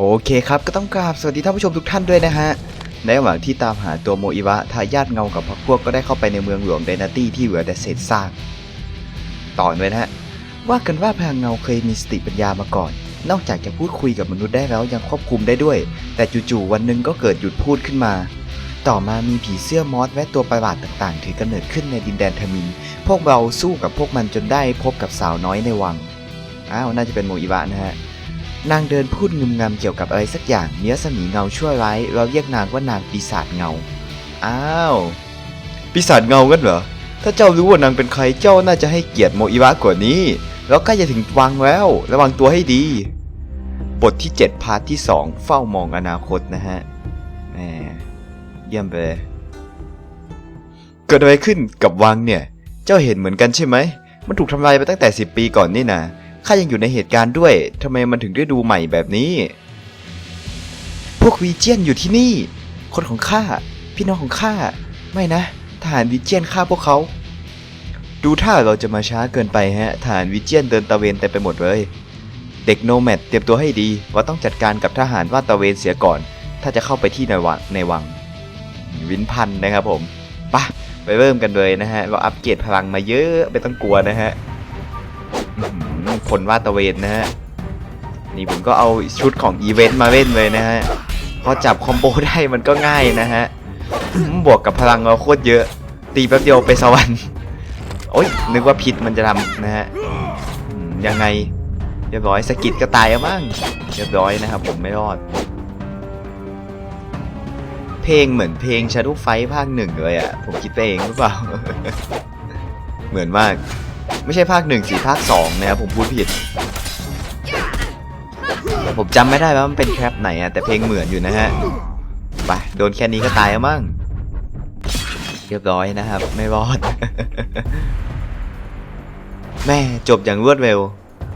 โอเคครับก็ต้องกราบสวัสดีท่านผู้ชมทุกท่านด้วยนะฮะ ในระหว่างที่ตามหาตัวโมอิวะทายาทเงากับพรรคพวกก็ได้เข้าไปในเมืองหลวงไดนาตี้ที่เหลือแต่เศษซากต่อเลยนะฮะ ว่ากันว่าพลังเงาเคยมีสติปัญญามาก่อน นอกจากจะพูดคุยกับมนุษย์ได้แล้วยังควบคุมได้ด้วย แต่จู่ๆวันหนึ่งก็เกิดหยุดพูดขึ้นมา ต่อมามีผีเสื้อมอสและตัวประหลาดต่างๆ ถือกำเนิดขึ้นในดินแดนทมิน พวกเราสู้กับพวกมันจนได้พบกับสาวน้อยในวัง อ้าวน่าจะเป็นโมอิวะนะฮะ นางเดินพูดงึมงำเกี่ยวกับอะไรสักอย่างเนื้อสมีเงาชั่วร้ายเราเรียกนางว่านางปีศาจเงา อ้าว ปีศาจเงากันเหรอ ถ้าเจ้ารู้ว่านางเป็นใครเจ้าน่าจะให้เกียรติโมอิวะกว่านี้ แล้วใกล้จะถึงวังแล้ว ระวังตัวให้ดี บทที่ 7 พาร์ทที่ 2 เฝ้ามองอนาคตนะฮะแหมเยี่ยมไปเลยเกิดอะไรขึ้นกับวังเนี่ย เจ้าเห็นเหมือนกันใช่ไหม มันถูกทำลายไปตั้งแต่ 10 ปีก่อนนี่นะ ข้ายังอยู่ในเหตุการณ์ด้วยทำไมมันถึงได้ดูใหม่แบบนี้ พวกวีเจียนอยู่ที่นี่ คนของข้า พี่น้องของข้า ไม่นะ ทหารวีเจียนฆ่าพวกเขา ดูท่าเราจะมาช้าเกินไปฮะ ทหารวีเจียนเดินตะเวนเต็มไปหมดเลย เด็กโนแมดเตรียมตัวให้ดี ว่าต้องจัดการกับทหารว่าตะเวนเสียก่อน ถ้าจะเข้าไปที่ในวังในวัง วินพันนะครับผมปะไปเริ่มกันเลยนะฮะ เราอัปเกรดพลังมาเยอะไม่ต้องกลัวนะฮะ คนว่าดตะเวนนะฮะ นี่ผมก็เอาชุดของอีเวนต์มาเล่นเลยนะฮะพอจับคอมโบได้มันก็ง่ายนะฮะ บวกกับพลังเราโคตรเยอะ ตีแป๊บเดียวไปสวรรค์ โอ๊ยนึกว่าพิษมันจะทำนะฮะยังไงเรียบร้อยสกิดก็ตายแล้วมั้งเรียบร้อยนะครับผมไม่รอด เพลงเหมือนเพลง Shadow f i ภาคหนึ่งเลยอะ่ะ ผมคิดไปเองหรือเปล่า เหมือนมาก ไม่ใช่ภาคหนึ่งสิภาคสองนะครับผมพูดผิด ผมจำไม่ได้ว่ามันเป็นแคปไหนอะแต่เพลงเหมือนอยู่นะฮะ ไป โดนแค่นี้ก็ตายแล้วมั้งเรียบร้อยนะครับ ไม่รอด แม่จบอย่างรวดเร็ว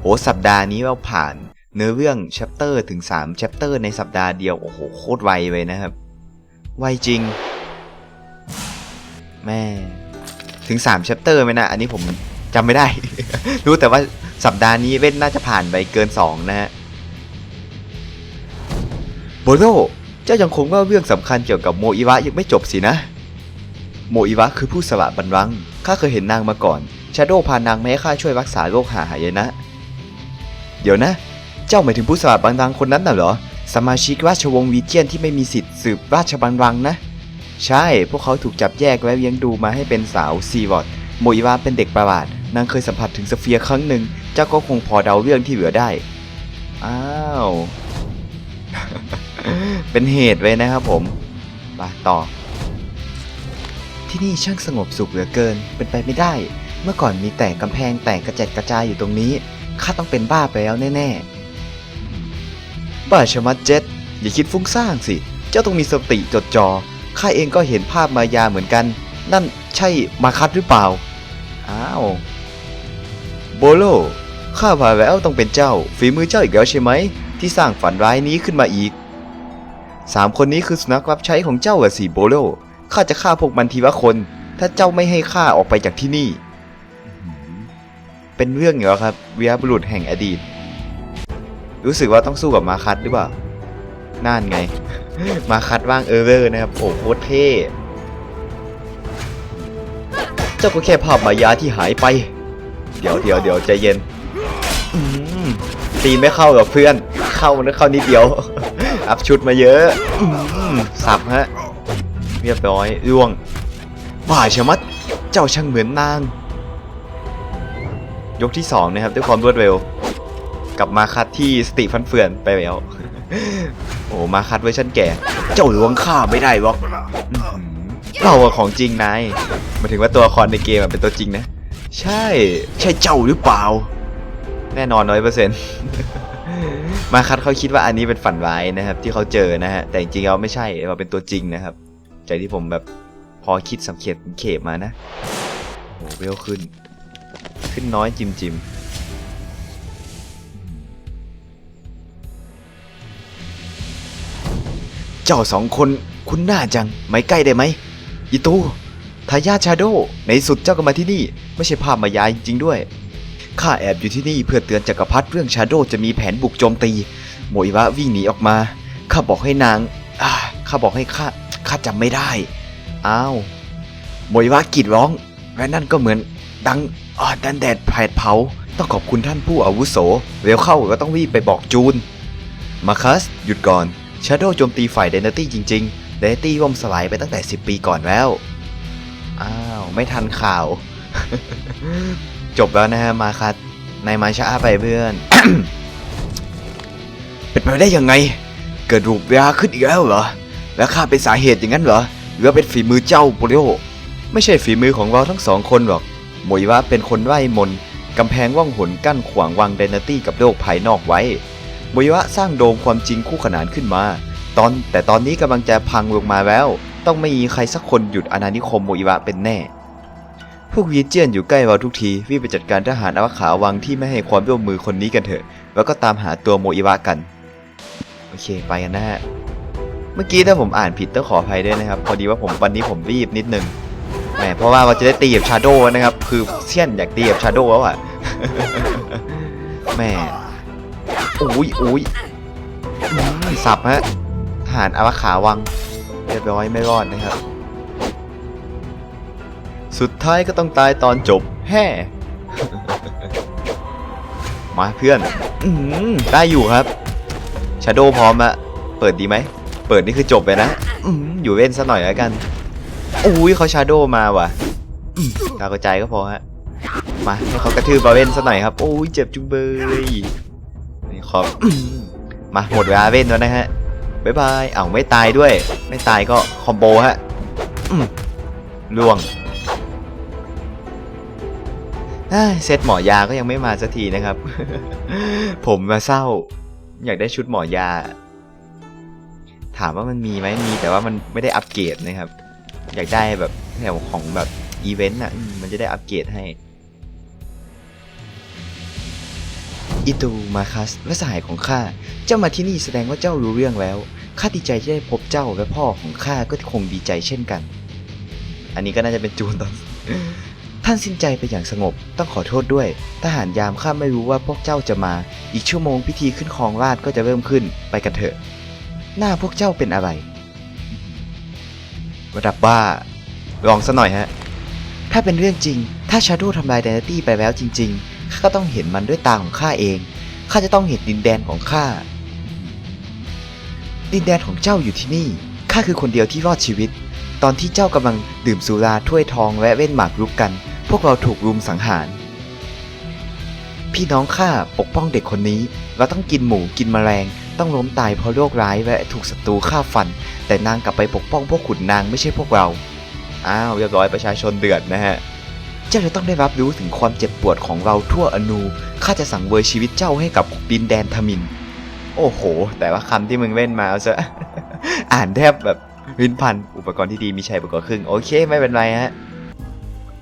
โหสัปดาห์นี้เราผ่านเนื้อเรื่องแชปเตอร์ถึง3แชปเตอร์ในสัปดาห์เดียว โอ้โห โคตรไวเลยนะครับ ไวจริง แม่ ถึง3แชปเตอร์ไหมนะ อันนี้ผม จำไม่ได้ รู้แต่ว่าสัปดาห์นี้เว้นน่าจะผ่านไปเกิน 2 นะฮะโบโลเจ้ายังคงว่าเรื่องสำคัญเกี่ยวกับโมอิวะยังไม่จบสินะ โมอิวะคือผู้สละบัลลังข้าเคยเห็นนางมาก่อนชาโดพานางมาให้ข้าช่วยรักษาโรคหาหายนะ เดี๋ยวนะ เจ้าหมายถึงผู้สละบัลลังคนนั้นน่ะเหรอ สมาชิกราชวงศ์วีเจียนที่ไม่มีสิทธิ์สืบราชบัลลังนะ ใช่ พวกเขาถูกจับแยกและเลี้ยงดูมาให้เป็นสาวซีวอต โมอิวะเป็นเด็กประหลาด นางเคยสัมผัสถึงสเฟียร์ครั้งหนึ่ง เจ้าก็คงพอเดาเรื่องที่เหลือได้ อ้าว เป็นเหตุไว้นะครับผมไปต่อ ที่นี่ช่างสงบสุขเหลือเกิน เป็นไปไม่ได้ เมื่อก่อนมีแต่กำแพงแตกกระจัดกระจายอยู่ตรงนี้ ข้าต้องเป็นบ้าไปแล้วแน่ๆ บ้าชะมัดเจ็ดอย่าคิดฟุ้งซ่านสิ เจ้าต้องมีสติจดจอ่อ ข้าเองก็เห็นภาพมายาเหมือนกัน นั่นใช่มาคัดหรือเปล่า อ้าว โบโล ข้าว่าแล้วต้องเป็นเจ้า ฝีมือเจ้าอีกแล้วใช่ไหม ที่สร้างฝันร้ายนี้ขึ้นมาอีก สามคนนี้คือสุนัขรับใช้ของเจ้าอะสิโบโล ข้าจะฆ่าพวกมันทีละคน ถ้าเจ้าไม่ให้ข้าออกไปจากที่นี่ เป็นเรื่องเหรอครับวีรบุรุษแห่งอดีต รู้สึกว่าต้องสู้กับมาคัดหรือเปล่า นั่นไง มาคัดว่างเออร์เรอร์นะครับ โอ้โหเท่ จ้าก็แค่ภาพมายาที่หายไป เดี๋ยวเดี๋ยวเดี๋ยวใจเย็นตีไม่เข้ากับเพื่อน เข้านะเข้านิดเดียว อัพชุดมาเยอะอสับฮะ เรียบร้อยร่วงบ้าชะมัด เจ้าช่างเหมือนนาง ยกที่สองนะครับด้วยความรวดเร็ว กลับมาคัดที่สติฟันเฟือนไปแล้ว โอ้มาคัดเวอร์ชันแก่ เจ้าล้วงข้าไม่ได้หรอกอื้อหือ เราอะของจริงนายหมายถึงว่าตัวละครในเกมเป็นตัวจริงนะ ใช่ ใช่เจ้าหรือเปล่า แน่นอนร้อยเปอร์เซ็นต์มาคัดเขาคิดว่าอันนี้เป็นฝันร้ายนะครับ ที่เขาเจอนะฮะ แต่จริงๆเราไม่ใช่เราเป็นตัวจริงนะครับจากที่ผมแบบพอคิดสังเกตเขตมานะโอ้โหเวลขึ้น ขึ้นน้อยจิมจิมเจ้าสองคนคุณหน้าจัง ไม่ใกล้ได้ไหม อีตูทายาทชาโดในสุดเจ้าก็มาที่นี่ ไม่ใช่ภาพมายาจริงๆด้วยข้าแอบอยู่ที่นี่เพื่อเตือนจักรพรรดิเรื่องชาโดจะมีแผนบุกโจมตีโมอิวะวิ่งหนีออกมาข้าบอกให้นางข้าบอกให้ข้าข้าจำไม่ได้อ้าวโมอิวะกรีดร้องและนั่นก็เหมือนดังอ่าดันแดดแผดเผา ต้องขอบคุณท่านผู้อาวุโสเร็วเข้าก็ต้องรีบไปบอกจูนมาคัสหยุดก่อนชาโดโจมตีฝ่ายเดนตี้จริง ๆ เดนตี้ล่มสลายไปตั้งแต่ 10 ปีก่อนแล้ว อ้าว ไม่ทันข่าว จบแล้วนะฮะมาคัสนายมาช้าไปเพื่อน เป็นไปได้ยังไง เกิดรูปเวลาขึ้นอีกแล้วเหรอ แล้วข้าเป็นสาเหตุอย่างนั้นเหรอ หรือว่าเป็นฝีมือเจ้าโปริโอไม่ใช่ฝีมือของเราทั้งสองคนหรอกโมยวะเป็นคนไล่มนกำแพงว่องหนกั้นขวางวังไดนาตี้กับโลกภายนอกไว้โมยวะสร้างโดมความจริงคู่ขนานขึ้นมา ตอนแต่ตอนนี้กำลังจะพังลงมาแล้ว ต้องไม่มีใครสักคนหยุดอาณานิคมโมยวะเป็นแน่ พวกวีเจียนอยู่ใกล้เราทุกทีวิ่งไปจัดการทหารอาวขาวังที่ไม่ให้ความร่วมมือคนนี้กันเถอะ แล้วก็ตามหาตัวโมอิวะกัน โอเคไปกันนะฮะ เมื่อกี้ถ้าผมอ่านผิดต้องขออภัยด้วยนะครับ พอดีว่าผมวันนี้ผมรีบนิดนึงแหมเพราะว่าเราจะได้ตีกับชาโดนะครับ คือเซียนอยากตีกับชาโดแล้วอะแหมอุ้ยอุ้ยอืมสับฮะ หารอาวัขาวังเรียบร้อยไม่รอดนะครับ สุดท้ายก็ต้องตายตอนจบแฮ่มาเพื่อนอืได้อยู่ครับชาโดพร้อมอะเปิดดีไหม เปิดนี่คือจบเลยนะอือยู่เว้นซะหน่อยแล้วกันอุ้ยเขาชาโดมาว่ะตาเข้าใจก็พอฮะ มาให้เขากระทืบบาเว่นซะหน่อยครับ โอ้ยเจ็บจุงเบยนี่ขอบมมาหมดเวลาเว้นแล้วนะฮะ บ๊ายบายเอ้าไม่ตายด้วย ไม่ตายก็คอมโบฮะล่วงเซตหมอยาก็ยังไม่มาสักทีนะครับ ผมมาเศร้า อยากได้ชุดหมอยา ถามว่ามันมีไหมมี แต่ว่ามันไม่ได้อัปเกรดนะครับ อยากได้แบบแถวของแบบอีเวนต์อะ มันจะได้อัปเกรดให้ อิตูมาคัสและสหายของข้า เจ้ามาที่นี่แสดงว่าเจ้ารู้เรื่องแล้ว ข้าดีใจที่ได้พบเจ้าและพ่อของข้าก็คงดีใจเช่นกัน อันนี้ก็น่าจะเป็นจูนตอน ท่านสิ้นใจไปอย่างสงบ ต้องขอโทษด้วย ทหารยามข้าไม่รู้ว่าพวกเจ้าจะมา อีกชั่วโมงพิธีขึ้นครองราชย์ก็จะเริ่มขึ้น ไปกันเถอะ หน้าพวกเจ้าเป็นอะไร ระดับบ้า ลองซะหน่อยฮะ ถ้าเป็นเรื่องจริง ถ้าชาโดทำลายไดนาตี้ไปแล้วจริง ๆ ข้าก็ต้องเห็นมันด้วยตาของข้าเอง ข้าจะต้องเห็นดินแดนของข้า ดินแดนของเจ้าอยู่ที่นี่ ข้าคือคนเดียวที่รอดชีวิต ตอนที่เจ้ากำลังดื่มสุราถ้วยทองและเว้นหมากรุกกัน พวกเราถูกรุมสังหาร พี่น้องข้าปกป้องเด็กคนนี้ เราต้องกินหมูกินแมลง ต้องล้มตายเพราะโรคร้ายและถูกศัตรูฆ่าฟัน แต่นางกลับไปปกป้องพวกขุนนางไม่ใช่พวกเรา อ้าวเรียบร้อยประชาชนเดือดนะฮะ จ้าจะต้องได้รับรู้ถึงความเจ็บปวดของเราทั่วอนูข้าจะสั่งเวยชีวิตเจ้าให้กับดินแดนทมิน โอ้โห แต่ว่าคำที่มึงเล่นมาเอาซะ อ่านแทบแบบวินพัน อุปกรณ์ที่ดีมีชัยไปกว่าครึ่ง โอเค ไม่เป็นไรฮะ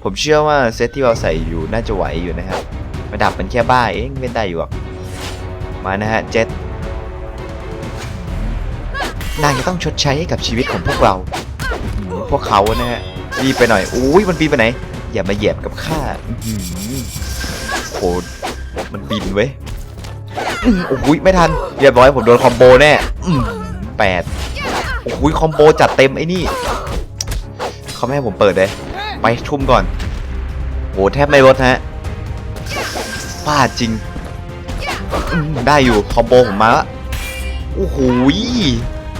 ผมเชื่อว่าเซตที่เราใส่อยู่น่าจะไหวอยู่นะครับระดับมันแค่บ้าเองเล่นได้อยู่หรอก มานะฮะเจ็ตนายจะต้องชดใช้ให้กับชีวิตของพวกเรา พวกเขานะฮะรีบไปหน่อยอุ้ยมันบินไปไหน อย่ามาเหยียบกับข้าอื้มันบินเว้ยโอ้ยไม่ทันเรียบร้อยผมโดนคอมโบแน่แปดโอ้ยคอมโบจัดเต็มไอ้นี่เขาไม่ให้ผมเปิดเลย ไปทุ่มก่อนโหแทบไม่ลดฮะพลาจริง ได้อยู่คอมโบผมมาละโอ้โหย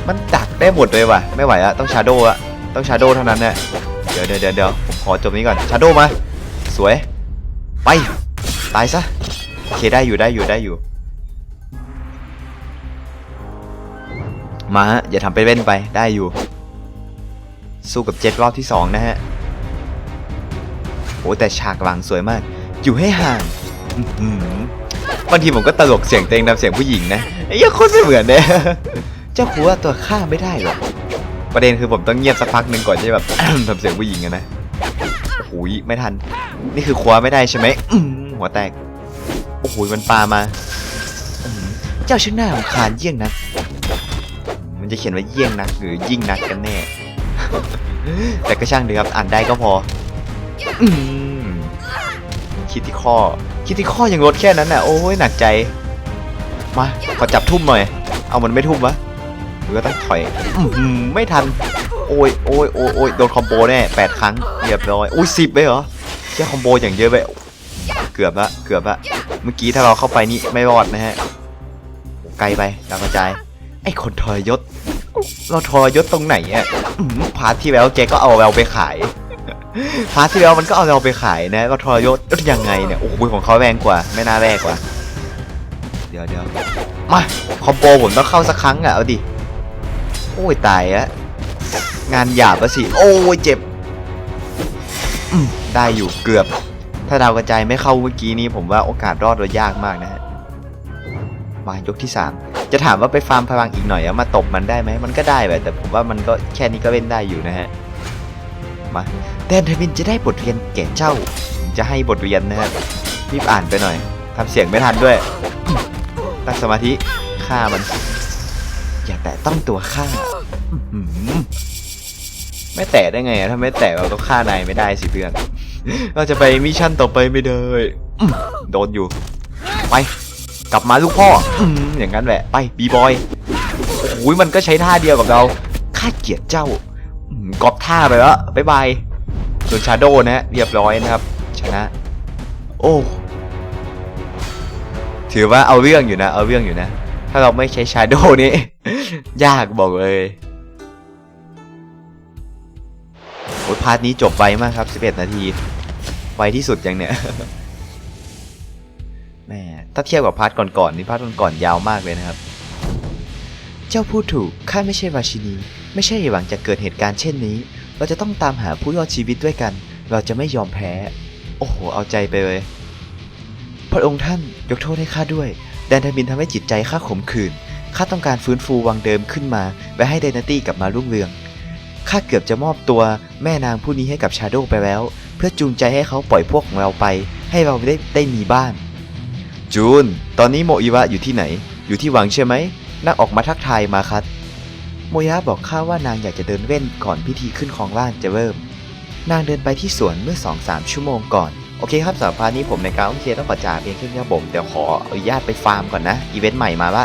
มันดักได้หมดเลยว่ะ ไม่ไหวละต้องชาโดอะต้องชาโดเท่านั้นเนี่ยเดี๋ยว เดี๋ยวเดี๋ยวเดี๋ยวผมขอจบนี้ก่อนชาโดมา สวย ไป ตายซะ โอเคได้อยู่ได้อยู่ได้อยู่ มาฮะ อย่าทำเป็นเล่นไปได้อยู่ สู้กับเจ็ดรอบที่สองนะฮะ โอ้แต่ฉากหลังสวยมาก อยู่ให้ห่างบางทีผมก็ตลกเสียงเต็งนำเสียงผู้หญิงนะไอ้ยังโคตรไม่เหมือนเนี่ยเจ้าครูว่าตัวข้าไม่ได้หรอก ประเด็นคือผมต้องเงียบสักพักหนึ่งก่อนที่แบบ ทำเสียงผู้หญิงอะนะโอ้ยไม่ทัน นี่คือคว้าไม่ได้ใช่ไหมหัวแตก โอ้โหมันปามา เจ้าชื่อหน้าของคานเยี่ยงนัก มันจะเขียนว่าเยี่ยงนักหรือยิ่งนักกันแน่ แต่ก็ช่างดีครับ อ่านได้ก็พอคิดที่ข้อ คิดที่ข้อยังลดแค่นั้นน่ะ โอ้ยหนักใจ มา ขอจับทุ่มหน่อย เอามันไม่ทุ่มวะ หรือว่าต้องถอยอื้อหือไม่ทัน โอ้ยโอ้ยโอ้ยโอ้ยโดนคอมโบแน่แปดครั้งเรียบร้อยอุ้ยสิบไปเหรอแค่คอมโบอย่างเยอะไปเกือบละเกือบละเมื่อกี้ถ้าเราเข้าไปนี่ไม่รอดนะฮะไกลไปดาวกระจายไอ้คนทรยศ เราทรยศตรงไหนอะอื้อหือพาร์ทที่แล้วแกก็เอาเราไปขายพาร์ทที่แล้วมันก็เอาเราไปขายนะก็ทรยศยังไงเนี่ยโอ้โหของเขาแรงกว่า ไม่น่าแรงกว่า เดี๋ยวเดี๋ยวมาคอมโบผมต้องเข้าสักครั้งอะเอาดิ โอ้ยตายอะงานหยาบแล้วสิ โอ้ยเจ็บได้อยู่เกือบ ถ้าดาวกระจายไม่เข้าเมื่อกี้นี้ผมว่าโอกาสรอดเรายากมากนะฮะ มายกที่สามจะถามว่าไปฟาร์มพลังอีกหน่อยอะมาตบมันได้ไหม มันก็ได้แบบแต่ผมว่ามันก็แค่นี้ก็เล่นได้อยู่นะฮะ มาแดนเทวินจะได้บทเรียนแก่เจ้า จะให้บทเรียนนะฮะรีบอ่านไปหน่อยทำเสียงไม่ทันด้วย ตั้งสมาธิฆ่ามัน อย่าแตะต้องตัวข้าไม่แตะได้ไงอะถ้าไม่แตะเราก็ฆ่านายไม่ได้สิเพื่อน เราจะไปมิชชั่นต่อไปไม่ได้โดนอยู่ ไป กลับมาลูกพ่ออย่างนั้นแหละ ไปบีบอยโอ้ยมันก็ใช้ท่าเดียวกับเราข้าเกียดเจ้ากอบท่าไปแล้วบายบายส่วนชาโดนะ เรียบร้อยนะครับ ชนะ โอ้ ถือว่าเอาเรื่องอยู่นะ เอาเรื่องอยู่นะ ถ้าเราไม่ใช้ชาโดนี้ ยากบอกเลยโอ้ยพาร์ทนี้จบไวมากครับ 11 นาที ไวที่สุดยังเนี่ยแม่ถ้าเทียบกับพาร์ทก่อนๆนี่พาร์ทก่อนๆยาวมากเลยนะครับ เจ้าพูดถูก ข้าไม่ใช่ราชินี ไม่ใช่หวังจะเกิดเหตุการณ์เช่นนี้ เราจะต้องตามหาผู้รอดชีวิตด้วยกัน เราจะไม่ยอมแพ้ โอ้โห เอาใจไปเลย พระองค์ท่านยกโทษให้ข้าด้วย แดนทมินทำให้จิตใจข้าขมขื่นข้าต้องการฟื้นฟูวังเดิมขึ้นมาและให้ไดนาตี้กลับมารุ่งเรืองข้าเกือบจะมอบตัวแม่นางผู้นี้ให้กับชาโดไปแล้ว เพื่อจูงใจให้เขาปล่อยพวกของเราไป ให้เราได้ได้มีบ้าน จูน ตอนนี้โมอิวะอยู่ที่ไหน อยู่ที่วังใช่ไหมนั่งออกมาทักทายมาคัดโมยะบอกข้าว่านางอยากจะเดินเว่นก่อนพิธีขึ้นของล่านจะเริ่ม นางเดินไปที่สวนเมื่อ2-3ชั่วโมงก่อน โอเคครับสำหรับพาร์ทนี้ผมในการโอเคต้องขอจ่าเพียงแค่นี้ครับผมเดี๋ยวขออนุญาตไปฟาร์มก่อนนะอีเวนต์ใหม่มาละ